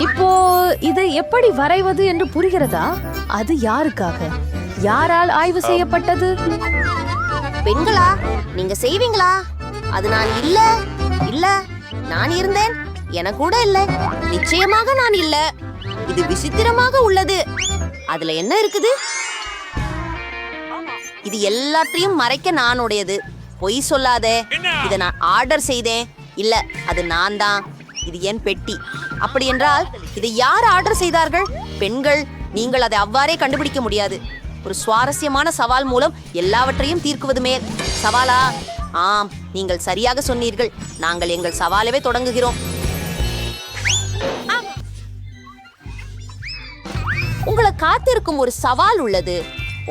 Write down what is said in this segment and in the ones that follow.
இப்போ இதை எப்படி வரைவது என்று புரிகிறதா? அது யாருக்காக? யாரால் ஆய்வு செய்யப்பட்டது? பெண்களா? நீங்க செய்வீங்களா? அது நான் இல்ல. இல்ல நான் இருந்தேன். என கூட இல்ல. நிச்சயமாக நான் இல்ல. இது விசித்திரமாக உள்ளது. அதுல என்ன இருக்குது? இது எல்லாத்தையும் மறைக்க நான் உடையது பொய் சொல்லாதே. இதை நான் ஆர்டர் செய்தேன். இல்ல அது நான் தான் இது என் பெட்டி. அப்படி என்றால் இதை யார் ஆர்டர் செய்தார்கள்? பெண்கள் நீங்கள் அதை அவ்வாறே கண்டுபிடிக்க முடியாது. ஒரு சுவாரஸ்யமான சவால் மூலம் எல்லாவற்றையும் தீர்க்குவது மேல். சவாலா? ஆம் நீங்கள் சரியாக சொன்னீர்கள். நாங்கள் எங்கள் சவாலவே தொடங்குகிறோம். உங்களை காத்திருக்கும் ஒரு சவால் உள்ளது.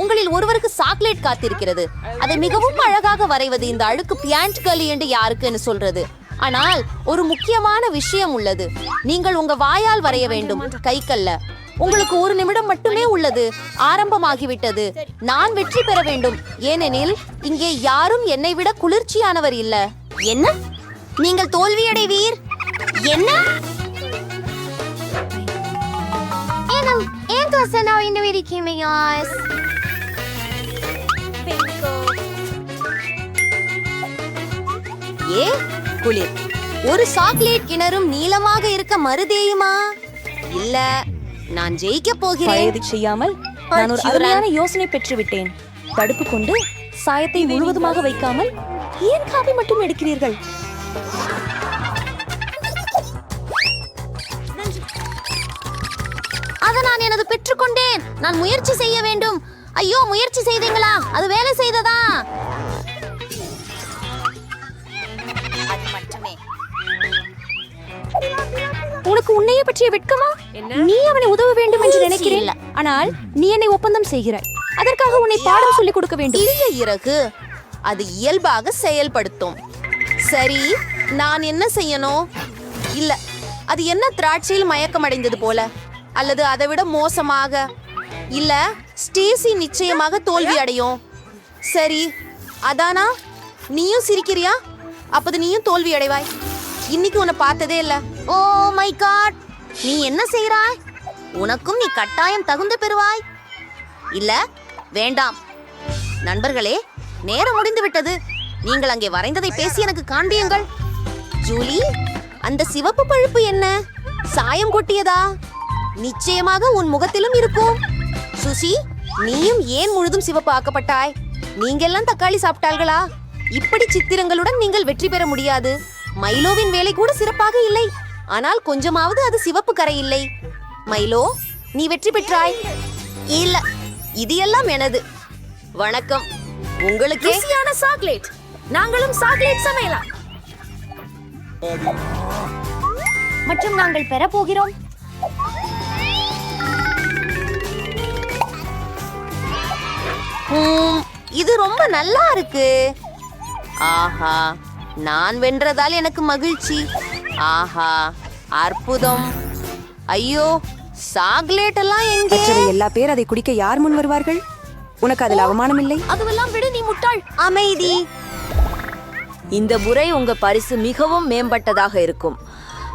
உங்களில் ஒருவருக்கு சாக்லேட் காத்திருக்கிறது. அதை மிகவும் அழகாக வரைவது இந்த அழுக்கு பியாண்ட் களி என்று யாருக்குன்னு சொல்றது. ஆனால் ஒரு முக்கியமான விஷயம் உள்ளது. நீங்கள் உங்க வாயால் வரைய வேண்டும் கைக்கல்ல. உங்களுக்கு ஒரு நிமிடம் மட்டுமே உள்ளது. ஆரம்பமாகிவிட்டது. நான் வெற்றி பெற வேண்டும். ஏனெனில் இங்கே யாரும் என்னை விட குளிர்ச்சியானவர் இல்ல. என்ன? நீங்கள் தோல்வியடைவீர்? என்ன? Anam, குளிர். ஒரு சாக்லேட் கிணறும் நீளமாக இருக்க மறுதேயுமா இல்ல நான் ஜெயிக்க போகிறேன். பழையதை செய்யாமல் நான் ஒரு அருமையான யோசனை பெற்றுவிட்டேன். தடுப்பு கொண்டு சாயத்தை முழுவதுமாக வைக்காமல் ஏன் காபி மட்டும் எடுக்கிறீர்கள்? அதை நான் எனது பெற்றுக்கொண்டேன். நான் முயற்சி செய்ய வேண்டும். ஐயோ முயற்சி செய்தீங்களா? அது வேலை செய்ததா? உனக்கு உன்னையே பற்றிய வெட்கமா? நீ அவனை உதவ வேண்டும் என்று இல்ல. நினைக்கிறேன். ஆனால் நீ என்னை ஒப்பந்தம் செய்கிறாய். அதற்காக உன்னை பாடம் சொல்லிக் கொடுக்க வேண்டும். இளைய இறகு அது இயல்பாக செயல்படுத்தும். சரி நான் என்ன செய்யணும்? இல்ல அது என்ன திராட்சையில் மயக்கமடைந்தது போல? அல்லது அதை விட மோசமாக? இல்ல ஸ்டேசி நிச்சயமாக தோல்வி அடையும். சரி அதானா? நீயும் சிரிக்கிறியா? அப்போது நீயும் தோல்வி அடைவாய். இன்னைக்கு உன்னை பார்த்ததே இல்ல. ஓ மை காட் நீ என்ன செய்றாய்? உனக்கும் நீ கட்டாயம் தகுந்த பெறுவாய். இல்ல வேண்டாம். நண்பர்களே நேரம் முடிந்து விட்டது. நீங்கள் அங்கே வரைந்ததை பேசி எனக்கு காண்பியுங்கள். ஜூலி அந்த சிவப்பு பழுப்பு என்ன? சாயம் கொட்டியதா? நிச்சயமாக உன் முகத்திலும் இருக்கும். சுசி நீயும் ஏன் முழுதும் சிவப்பு ஆக்கப்பட்டாய்? நீங்கெல்லாம் தக்காளி சாப்பிட்டார்களா? இப்படி சித்திரங்களுடன் நீங்கள் வெற்றி பெற முடியாது. மைலோவின் வேலை கூட சிறப்பாக இல்லை. ஆனால் கொஞ்சமாவது அது சிவப்பு கரை இல்லை. மைலோ நீ வெற்றி பெற்றாய். இல்ல இது எல்லாம் எனது. வணக்கம். உங்களுக்கு ருசியான சாக்லேட். நாங்களும் சாக்லேட் சமையலாம் மற்றும் நாங்கள் பெற போகிறோம். இது ரொம்ப நல்லா இருக்கு. ஆஹா. நான் வென்றதால் எனக்கு மகிழ்ச்சி. ஆஹா அற்புதம். ஐயோ சாக்லேட் எல்லாம் எங்கே எல்லா பேர் அதை குடிக்க யார் முன் வருவார்கள்? உனக்கு அதில் அவமானம் இல்லை அதுவெல்லாம் விடு நீ முட்டாள். அமைதி. இந்த முறை உங்க பரிசு மிகவும் மேம்பட்டதாக இருக்கும்.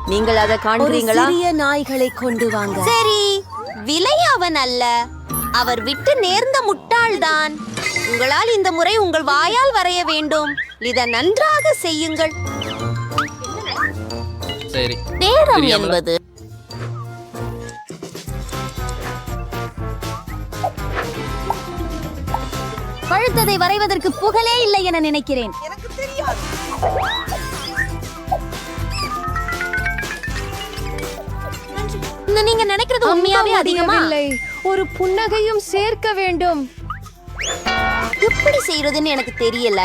நீங்கள் அதை காண்கிறீங்களா? சிறிய நாய்களை கொண்டு வாங்க. சரி விலை அவன் அல்ல. அவர் விட்டு நேர்ந்த முட்டாள்தான். உங்களால் இந்த முறை உங்கள் வாயால் வரைய வேண்டும். இதை நன்றாக செய்யுங்கள். சரி. நேரம்? என்பது. பழுத்ததை வரைவதற்கு புகழே இல்லை என நினைக்கிறேன். நீங்க நினைக்கிறது உண்மையாவே அதிகமா? முடியவில்லை. ஒரு புன்னகையும் சேர்க்க வேண்டும். எப்படி செய்யறதுன்னு எனக்கு தெரியல.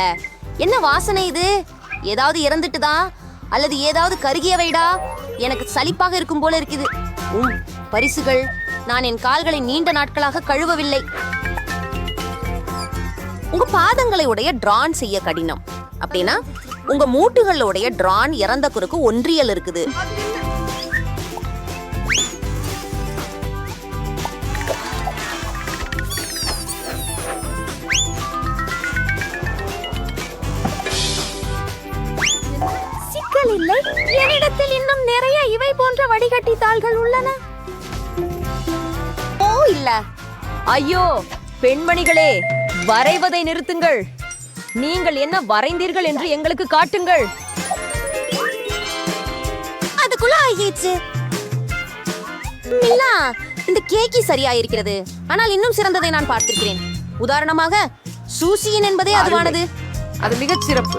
என்ன வாசனை இது? ஏதாவது இறந்துட்டுதா? அல்லது ஏதாவது கருகியவைடா? எனக்கு சலிப்பாக இருக்கும் போல இருக்குது. உம் பரிசுகள். நான் என் கால்களை நீண்ட நாட்களாக கழுவவில்லை. உங்க பாதங்களை உடைய டிரான் செய்ய கடினம். அப்படின்னா உங்க மூட்டுகளுடைய டிரான் இறந்த குறுக்கு ஒன்றியல் இருக்குது. சிக்கல் இல்லை. என்னிடத்தில் இன்னும் நிறைய இவை போன்ற வடிகட்டி தாள்கள் உள்ளன. ஓ இல்ல. ஐயோ பெண்மணிகளே வரைவதை நிறுத்துங்கள். நீங்கள் என்ன வரைந்தீர்கள் என்று எங்களுக்கு காட்டுங்கள். அதுக்குள்ள ஆகிடுச்சு இல்ல இந்த கேக்கி சரியா இருக்கிறது ஆனால் இன்னும் சிறந்ததை நான் பார்த்திருக்கிறேன். உதாரணமாக சூசியன் என்பதே அதுவானது. அது மிகச் சிறப்பு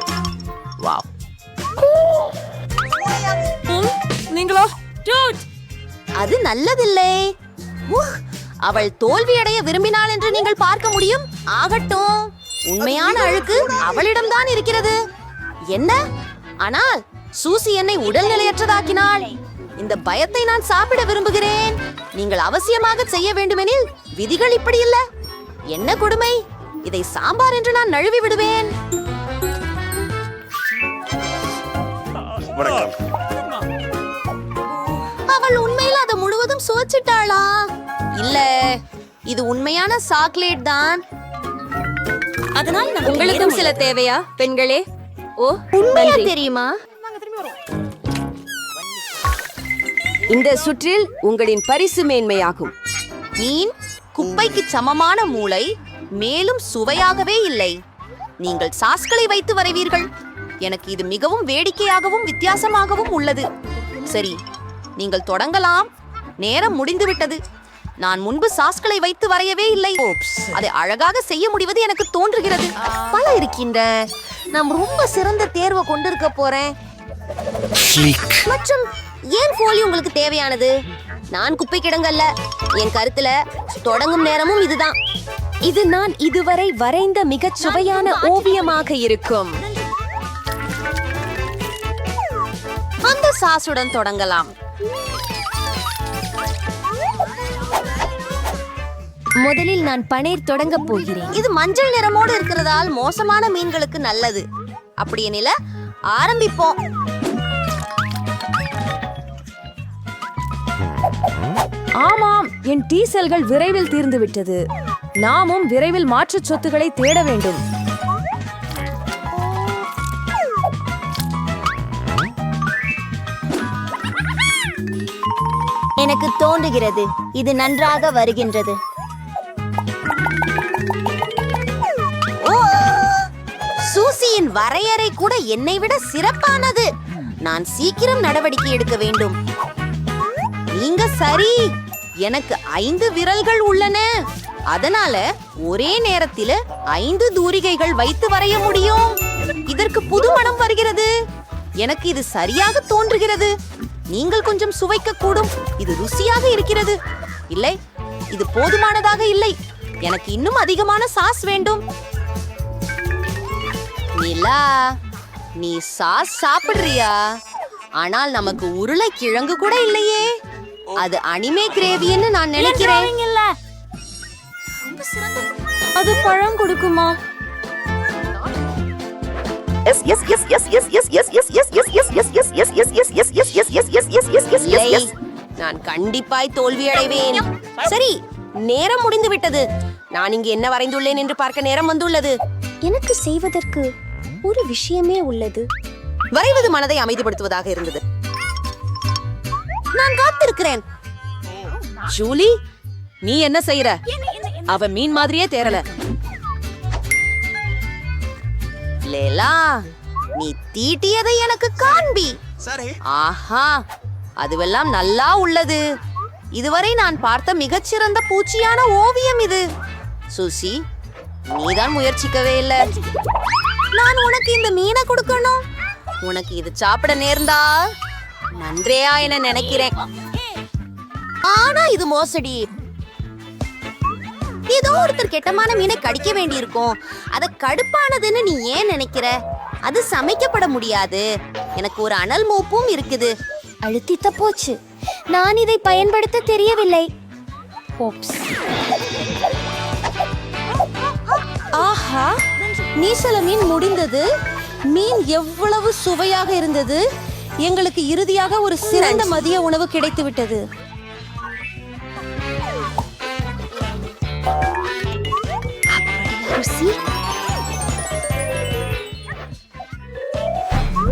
நீங்களோ அது நல்லதில்லை. உஹ், அவள் தோல்வியடைய விரும்பினாள் என்று நீங்கள் பார்க்க முடியும். ஆகட்டும். உண்மையான அழுக்கு அவளிடம்தான் இருக்கிறது. என்ன? ஆனால் சூசி என்னை உடல்நிலையற்றதாக்கினாள். இந்த பயத்தை நான் சாப்பிட விரும்புகிறேன். நீங்கள் அவசியமாக செய்ய வேண்டுமெனில் விதிகள் இப்படி இல்ல. என்ன கொடுமை? இதை சாம்பார் என்று நான் நழுவி விடுவேன். அவள் உண்மையில் அதை முழுவதும் சுவைச்சிட்டாளா? இல்ல இது உண்மையான சாக்லேட் தான். அதனால் உங்களுக்கும் சில தேவையா பெண்களே? ஓ உண்மையா. தெரியுமா? இந்த சுற்றில் உங்களின் பரிசு மேன்மையாகும். மீன் குப்பைக்கு சமமான மூளை மேலும் சுவையாகவே இல்லை. நீங்கள் சாஸ்களை வைத்து வரைவீர்கள். எனக்கு இது மிகவும் வேடிக்கையாகவும் வித்தியாசமாகவும் உள்ளது. சரி நீங்கள் தொடங்கலாம். நேரம் முடிந்துவிட்டது. நான் முன்பு சாஸ்களை வைத்து வரையவே இல்லை. அதை அழகாக செய்ய முடிவது எனக்கு தோன்றுகிறது. பல இருக்கின்ற. நான் ரொம்ப சிறந்த தேர்வை கொண்டிருக்க போறேன். மற்றும் ஏன் போலி உங்களுக்கு தேவையானது? நான் குப்பை கிடங்கல்ல. என் கருத்துல தொடங்கும் நேரமும் இதுதான். இது நான் இதுவரை வரைந்த மிகச் சுவையான ஓவியமாக இருக்கும். அந்த சாசுடன் தொடங்கலாம். முதலில் நான் பனீர் தொடங்கப் போகிறேன். இது மஞ்சள் நிறமோடு இருக்கிறதால் மோசமான மீன்களுக்கு நல்லது. அப்படியெனில ஆரம்பிப்போம். ஆமாம் என் டீ செல்கள் விரைவில் தீர்ந்து விட்டது நாமும் விரைவில் மாற்றுச் சொத்துக்களை தேட வேண்டும். எனக்கு தோன்றுகிறது. இது நன்றாக வருகின்றது. ஓ! சூசியின் வரையறை கூட என்னை விட சிறப்பானது. நான் சீக்கிரம் நடவடிக்கை எடுக்க வேண்டும். நீங்க சரி. எனக்கு ஐந்து விரல்கள் உள்ளன. அதனால ஒரே நேரத்தில் ஐந்து தூரிகைகள் வைத்து வரைய முடியும். இதற்கு புது மனம் வருகிறது. எனக்கு இது சரியாக தோன்றுகிறது. நீங்கள் கொஞ்சம் சுவைக்க கூடும் இது ருசியாக இருக்கிறது. இல்லை இது போதுமானதாக இல்லை. எனக்கு இன்னும் அதிகமான சாஸ் வேண்டும். நிலா நீ சாஸ் சாப்பிடுறியா? ஆனால் நமக்கு உருளைக்கிழங்கு கூட இல்லையே. அது அனிமே கிரேவின்னு நான் நினைக்கிறேன். அது பழம் கொடுக்குமா? இல்லை, நான் கண்டிப்பாய் தோல்வியடைவேன் சரி நேரம் முடிந்து விட்டது நான் இங்கு என்ன வரைந்துள்ளேன் என்று பார்க்க நேரம் வந்துள்ளது எனக்கு செய்வதற்கு ஒரு விஷயமே உள்ளது வரைவது மனதை அமைதிப்படுத்துவதாக இருந்தது நான் காத்திருக்கிறேன் ஜூலி நீ என்ன செய்யற அவ மீன் மாதிரியே தேரல லேலா நீ தீட்டியதை எனக்கு காண்பி. ஆஹா அதுவெல்லாம் நல்லா உள்ளது. இதுவரை நான் பார்த்த மிகச்சிறந்த பூச்சியான ஓவியம் இது. சுசி நீதான் முயற்சிக்கவே இல்லை. நான் உனக்கு இந்த மீனை கொடுக்கணும். உனக்கு இது சாப்பிட நேர்ந்தா? நன்றேயா என நினைக்கிறேன். ஆனா இது மோசடி. ஏதோ ஒருத்தர் கெட்டமான மீனை கடிக்க வேண்டியிருக்கும். அத கடுப்பானதுன்னு நீ ஏன் நினைக்கிற? அது சமைக்கப்பட முடியாது. எனக்கு ஒரு அனல் மூப்பும் இருக்குது. அழுத்தித்த போச்சு. நான் இதை பயன்படுத்த தெரியவில்லை. ஓப்ஸ். ஆஹா நீசல மீன் முடிந்தது. மீன் எவ்வளவு சுவையாக இருந்தது. எங்களுக்கு இறுதியாக ஒரு சிறந்த மதிய உணவு கிடைத்து விட்டது ருசி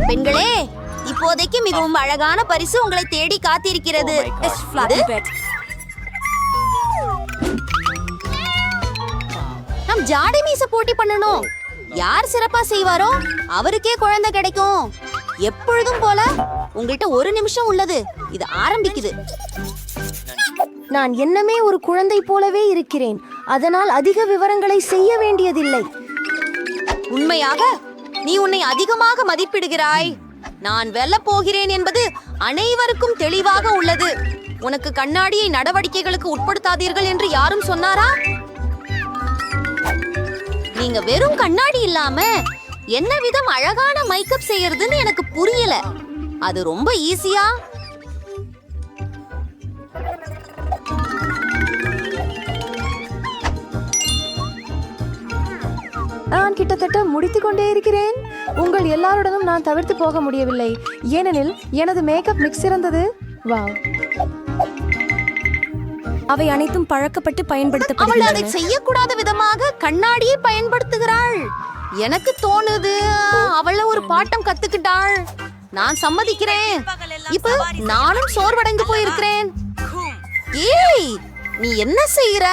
பெண்களே இப்போ இப்போதைக்கு மிகவும் அழகான பரிசு உங்களை தேடி காத்திருக்கிறது. இது? நம் ஜாடை மீச போட்டி பண்ணணும். யார் சிறப்பா செய்வாரோ அவருக்கே குழந்தை கிடைக்கும். எப்பொழுதும் போல உங்கள்கிட்ட ஒரு நிமிஷம் உள்ளது. இது ஆரம்பிக்குது. நான் என்னமே ஒரு குழந்தை போலவே இருக்கிறேன். அதனால் அதிக விவரங்களை செய்ய வேண்டியதில்லை. உண்மையாக? நீ உன்னை அதிகமாக மதிப்பிடுகிறாய். நான் வெல்ல போகிறேன் என்பது அனைவருக்கும் தெளிவாக உள்ளது. உனக்கு கண்ணாடியை நடவடிக்கைகளுக்கு உட்படுத்தாதீர்கள் என்று யாரும் சொன்னாரா? நீங்க வெறும் கண்ணாடி இல்லாம என்ன விதம் அழகான மேக்கப் செய்யறதுன்னு எனக்கு புரியல. அது ரொம்ப ஈஸியா நான் கிட்டத்தட்ட முடித்துக் கொண்டே இருக்கிறேன். உங்கள் எல்லாருடனும் நான் தவிர்த்து போக முடியவில்லை. ஏனெனில் எனது மேக்கப் மிக்ஸ் இருந்தது வாவ். அவை அனைத்தும் பழக்கப்பட்டு அவள் அதை செய்யக்கூடாத விதமாக கண்ணாடியை பயன்படுத்துகிறாள். எனக்கு தோணுது அவள ஒரு பாட்டம் கத்துக்கிட்டாள். நான் சம்மதிக்கிறேன். இப்ப நானும் சோர்வடைந்து போயிருக்கிறேன். ஏய் நீ என்ன செய்யற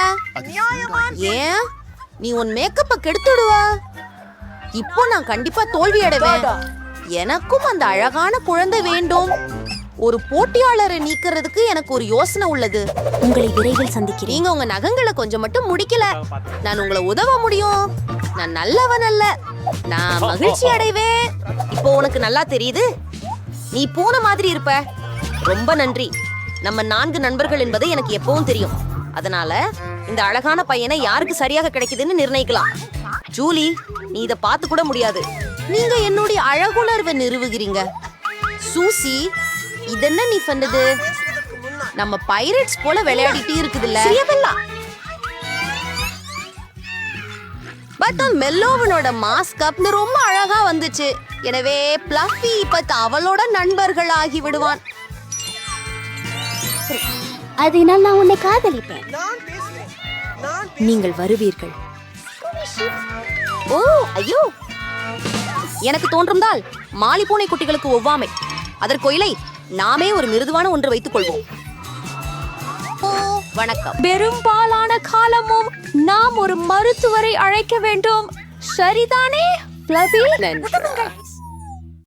ஏன்? நீ உன் மேக்கப்ப கெடுத்துடுவ. இப்போ நான் கண்டிப்பா தோல்வி அடைவேன் எனக்கும் அந்த அழகான குழந்தை வேண்டும். ஒரு போட்டியாளரை நீக்கிறதுக்கு எனக்கு ஒரு யோசனை உள்ளது. உங்களை விரைவில் சந்திக்கிறேன். நீங்க உங்க நகங்களை கொஞ்சம் மட்டும் முடிக்கல. நான் உங்களை உதவ முடியும். நான் நல்லவன் அல்ல. நான் மகிழ்ச்சி அடைவேன். இப்போ உனக்கு நல்லா தெரியுது? நீ பூனை மாதிரி இருப்ப. ரொம்ப நன்றி. நம்ம நான்கு நண்பர்கள் என்பது எனக்கு எப்பவும் தெரியும். அதனால இந்த அழகான பையனை யாருக்கு சரியாக கிடைக்குதுன்னு நிர்ணயிக்கலாம். ஜூலி நீ இத பார்த்து கூட முடியாது. நீங்க என்னுடைய அழகுணர்வை நிறுவுகிறீங்க. சூசி இதென்ன நீ சொன்னது? நம்ம பைரட்ஸ் போல விளையாடிட்டு இருக்குதுல்ல. பட் மெல்லோவனோட மாஸ்க் அப் ரொம்ப அழகா வந்துச்சு. எனவே பிளஃபி இப்ப அவளோட நண்பர்கள் ஆகி விடுவான். அதனால் நான் உன்னை காதலிப்பேன். நீங்கள் வருவீர்கள். ஓ ஐயோ. எனக்கு தோன்றும்தால் மாலி பூனை குட்டிகளுக்கு ஒவ்வாமை. அதற்கொயிலை நாமே ஒரு மிருதுவான ஒன்று வைத்துக் கொள்வோம். ஓ வணக்கம். பெரும்பாலான காலமும் நாம் ஒரு மருத்துவரை அழைக்க வேண்டும். சரிதானே பிளபி நன்றி.